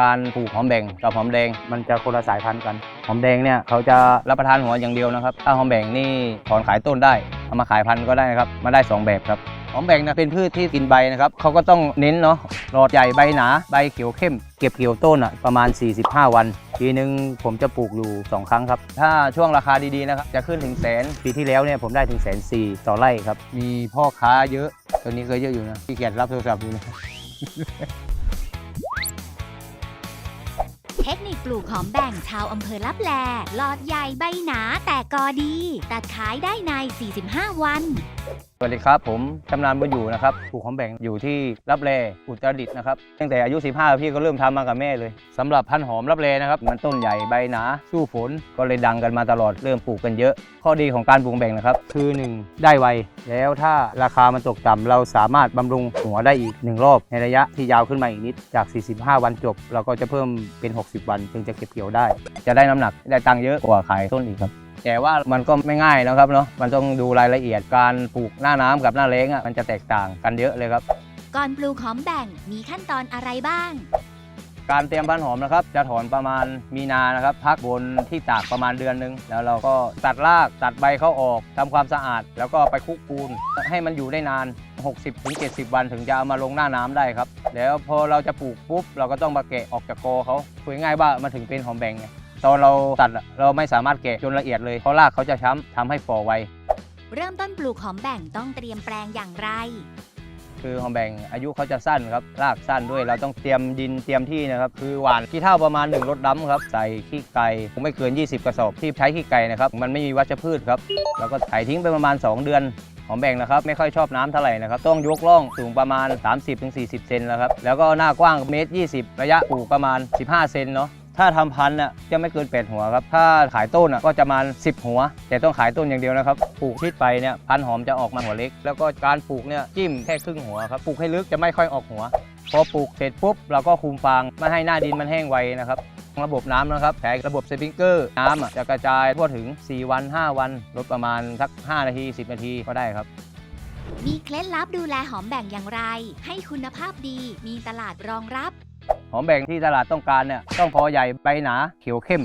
การปลูกหอมแบ่งกับหอมแดงมันจะคนละสายพันธุ์กัน หอมแดงเนี่ยเขาจะรับประทานหัวอย่างเดียวนะครับ ถ้าหอมแบ่งนี่ถอนขายต้นได้เอามาขายพันธุ์ก็ได้นะครับมาได้สองแบบครับหอมแบงนะเป็นพืชที่กินใบนะครับเขาก็ต้องเน้นเนาะหลอดใหญ่ใบหนาใบเขียวเข้ม เก็บเกี่ยวต้นอะประมาณ 45 วัน ปีหนึ่งผมจะปลูกอยู่ 2 ครั้งครับ ถ้าช่วงราคาดีๆนะครับจะขึ้นถึงแสนปีที่แล้วเนี่ยผมได้ถึงแสนสี่ต่อไร่ครับมีพ่อค้าเยอะตัวนี้ก็เยอะอยู่นะพี่เกียรรับโทรศัพท์อยู่นะ ลูกหอมแบ่งชาวอำเภอลับแลหลอดใหญ่ใบหนาแต่กอดีตัดขายได้ใน 45 วัน สวัสดีครับ ผมชำนาญบุญอยู่นะครับปลูกหอมแบ่งอยู่ที่รับแลอุตรดิตถ์นะครับตั้งแต่อายุ 15 พี่ก็เริ่มทำมากับแม่เลยสำหรับพันธุ์หอมรับแลนะครับ มันต้นใหญ่ใบหนา สู้ฝนก็เลยดังกันมาตลอดเริ่มปลูกกันเยอะ ข้อดีของการปลูกแบ่งนะครับ คือ 1 ได้ไว แล้วถ้าราคามันตกต่ำเราสามารถบำรุงหัวได้อีก 1 รอบ ในระยะที่ยาวขึ้นมาอีกนิดจาก 45 วันจบ เราก็จะเพิ่มเป็น 60 วันถึงจะเก็บเกี่ยวได้ จะได้น้ำหนักได้ตังค์เยอะกว่าขายต้นอีกครับ แต่ว่ามันก็ไม่ง่ายนะครับเนาะมันต้องดูรายละเอียดการปลูกหน้าน้ำกับหน้าแล้งอะมันจะแตกต่างกันเยอะเลยครับ ก่อนปลูกหอมแบ่งมีขั้นตอนอะไรบ้าง การเตรียมพันหอมนะครับ จะถอนประมาณมีนานะครับ พักบนที่ตากประมาณเดือนหนึง แล้วเราก็ตัดรากตัดใบเขาออกทำความสะอาด แล้วก็ไปคลุกปูน ให้มันอยู่ได้นาน 60-70 วันถึงจะเอามาลงหน้าน้ำได้ครับ แล้วพอเราจะปลูกปุ๊บ เราก็ต้องมาแกะออกจากกอเขาคุยง่ายว่ามันถึงเป็นหอมแบงไงตอนเราตัดอะเราไม่สามารถแกะจนละเอียดเลยเพราะรากเขาจะช้ำทำให้ฝ่อไว เริ่มต้นปลูกหอมแบ่งต้องเตรียมแปลงอย่างไร คือหอมแบ่งอายุเขาจะสั้นครับรากสั้นด้วยเราต้องเตรียมดินเตรียมที่นะครับคือหวานขี้เท่าประมาณ1รถดำครับใส่ขี้ไก่คงไม่เกิน 20 กระสอบที่ใช้ขี้ไก่นะครับมันไม่มีวัชพืชครับแล้วก็ไถทิ้งไปประมาณ 2 เดือนหอมแบ่งนะครับไม่ค่อยชอบน้ำเท่าไหร่นะครับต้องยกล่องสูงประมาณ 30-40 เซนแล้วครับแล้วก็หน้ากว้างเมตร 20 ระยะปลูกประมาณ 15 เซนเนาะ ถ้าทำพันธุ์น่ะจะไม่เกิน 8 หัวครับ ถ้าขายต้นน่ะก็จะมา10 หัว แต่ต้องขายต้นอย่างเดียวนะครับ ปลูกชิดไปเนี่ยพันธุ์หอมจะออกมาหัวเล็ก แล้วก็การปลูกเนี่ยจิ้มแค่ครึ่งหัวครับ ปลูกให้ลึกจะไม่ค่อยออกหัว พอปลูกเสร็จปุ๊บเราก็คุมฟางไม่ให้หน้าดินมันแห้งไวนะครับระบบน้ำนะครับใช้ระบบสปริงเกอร์ น้ำจะกระจายทั่วถึง 4 วัน 5 วันลดประมาณสัก 5 นาที 10 นาทีก็ได้ครับ มีเคล็ดลับดูแลหอมแบ่งอย่างไร ให้คุณภาพดี มีตลาดรองรับ หอมแบ่งที่ตลาดต้องการเนี่ยต้องพอใหญ่ใบหนาเขียวเข้ม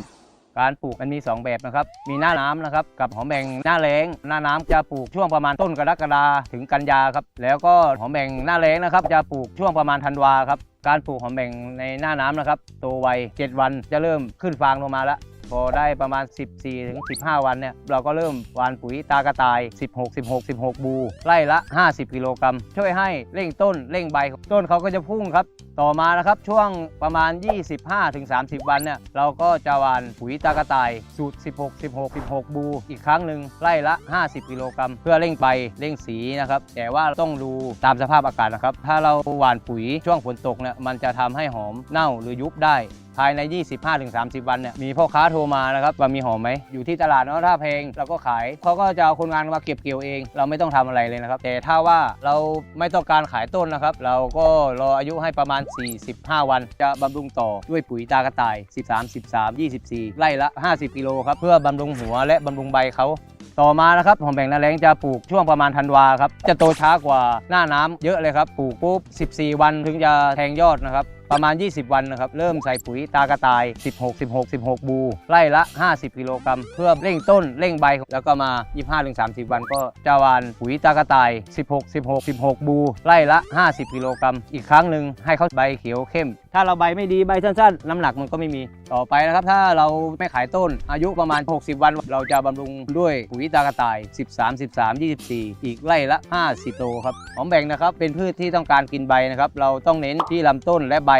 การปลูกมันมี 2 แบบนะครับ มีหน้าน้ำนะครับกับหอมแบ่งหน้าแล้งหน้าน้ำจะปลูกช่วงประมาณต้นกรกฎาถึงกันยาครับแล้วก็หอมแบ่งหน้าแล้งนะครับ จะปลูกช่วงประมาณธันวาครับการปลูกหอมแบ่งในหน้าน้ำนะครับโตไว 7 วันจะเริ่มขึ้นฟางลงมาแล้ว พอได้ประมาณ 14ถึง15 วันเนี่ยเราก็เริ่มหวานปุ๋ยตากระต่าย 16 16 16 บูไร่ละ 50 กิโลกรัมช่วยให้เร่งต้นเร่งใบต้นเขาก็จะพุ่งครับ ต่อมานะครับช่วงประมาณ 25ถึง30 วันเนี่ยเราก็จะหวานปุ๋ยตากระต่าย สูตร 16 16 16 บูอีกครั้งหนึ่งไร่ละ 50 กิโลกรัมเพื่อเร่งใบเร่งสีนะครับแต่ว่าต้องดูตามสภาพอากาศนะครับถ้าเราหว่านปุ๋ยช่วงฝนตกเนี่ยมันจะทำให้หอมเน่าหรือยุบได้ ภายใน 25-30 วันเนี่ยมีพ่อค้าโทรมานะครับว่ามีหอมไหมอยู่ที่ตลาดเนาะถ้าเพลงเราก็ขายเขาก็จะเอาคนงานมาเก็บเกี่ยวเอง เราไม่ต้องทำอะไรเลยนะครับ แต่ถ้าว่าเราไม่ต้องการขายต้นนะครับ เราก็รออายุให้ประมาณ 45 วัน จะบำรุงต่อด้วยปุ๋ยตากระต่าย 13 13 24 ไร่ละ 50 กิโลครับเพื่อบำรุงหัวและบำรุงใบเขาต่อมานะครับหอมแบ่งนาแรงจะปลูกช่วงประมาณธันวาครับจะโตช้ากว่าหน้าน้ำเยอะเลยครับปลูกปุ๊บ 14 วันถึงจะแทงยอดนะครับ ประมาณ 20 วันนะครับ เริ่มใส่ปุ๋ยตากระต่าย 16 16 16 บู ไร่ละ 50 กิโลกรัม เพื่อเร่งต้นเร่งใบ แล้วก็มา 25-30 วันก็จะหวานปุ๋ยตากระต่าย 16 16 16 บู ไร่ละ 50 กิโลกรัม อีกครั้งหนึ่งให้เขาใบเขียวเข้ม ถ้าเราใบไม่ดีใบสั้นๆ น้ำหนักมันก็ไม่มีต่อไปนะครับ ถ้าเราไม่ขายต้นอายุประมาณ 60 วัน เราจะบำรุงด้วยปุ๋ยตากระต่าย 13 13 24 อีกไร่ละ 50โลครับหอมแบ่งนะครับเป็นพืชที่ต้องการกินใบนะครับเราต้องเน้นที่ลำต้นและใบ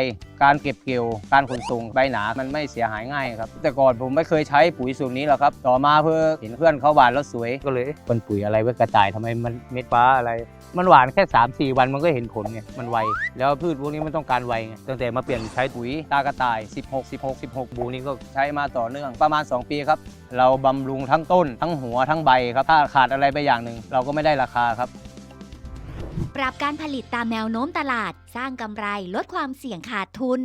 การเก็บเกี่ยว การขนส่งใบหนา มันไม่เสียหายง่ายครับ แต่ก่อนผมไม่เคยใช้ปุ๋ยสูตรนี้หรอกครับ ต่อมาเพื่อเห็นเพื่อนเขาหวานแล้วสวย ก็เลยเป็นปุ๋ยอะไรเว้กระต่ายทำไมมันเม็ดฟ้าอะไร มันหวานแค่ 3 4 วันมันก็เห็นผลไง มันไว แล้วพืชพวกนี้มันต้องการไวไง ตั้งแต่มาเปลี่ยนใช้ปุ๋ยตากระต่าย 16 16 16 บูนี่ก็ใช้มาต่อเนื่องประมาณ 2 ปีครับ เราบำรุงทั้งต้น ทั้งหัวทั้งใบครับ ถ้าขาดอะไรไปอย่างหนึ่งเราก็ไม่ได้ราคาครับ ปรับการผลิตตามแนวโน้มตลาด สร้างกำไรลดความเสี่ยงขาดทุน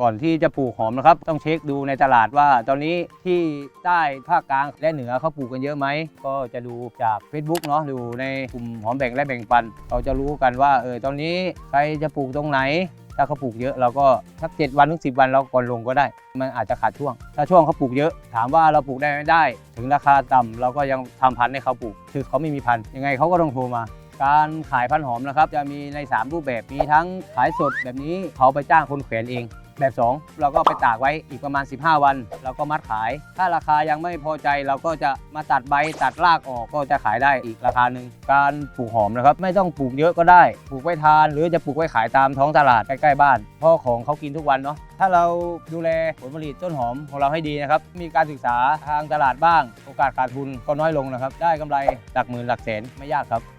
ก่อนที่จะปลูกหอมนะครับ ต้องเช็คดูในตลาดว่า ตอนนี้ที่ใต้ภาคกลางและเหนือเขาปลูกกันเยอะไหม ก็จะดูจาก Facebook เนาะดูในกลุ่มหอมแบ่งและแบ่งปัน เราจะรู้กันว่าเออตอนนี้ใครจะปลูกตรงไหน ถ้าเขาปลูกเยอะเราก็สักเจ็ดวันถึงสิวันเราก่อนลงก็ได้ มันอาจจะขาดช่วง ถ้าช่วงเขาปลูกเยอะถามว่าเราปลูกได้ไม่ได้ ถึงราคาต่ำเราก็ยังทำพันธุ์ให้เขาปลูก คือเขาไม่มีพันธุ์ยังไงเขาก็ต้องโทรมา การขายพันหอมนะครับ จะมีใน 3 รูปแบบมีทั้งขายสดแบบนี้เขาไปจ้างคนแขวนเอง แบบ 2 เราก็ไปตากไว้อีกประมาณ 15 วัน เราก็มัดขาย ถ้าราคายังไม่พอใจเราก็จะมาตัดใบตัดรากออกก็จะขายได้อีกราคาหนึ่งการปลูกหอมนะครับ ไม่ต้องปลูกเยอะก็ได้ ปลูกไว้ทาน หรือจะปลูกไว้ขายตามท้องตลาดใกล้ๆบ้านพราะของเขากินทุกวันเนาะถ้าเราดูแลผลผลิตต้นหอมของเราให้ดีนะครับ มีการศึกษาทางตลาดบ้าง โอกาสขาดทุนก็น้อยลงนะครับ ได้กำไรหลักหมื่นหลักแสนไม่ยากครับ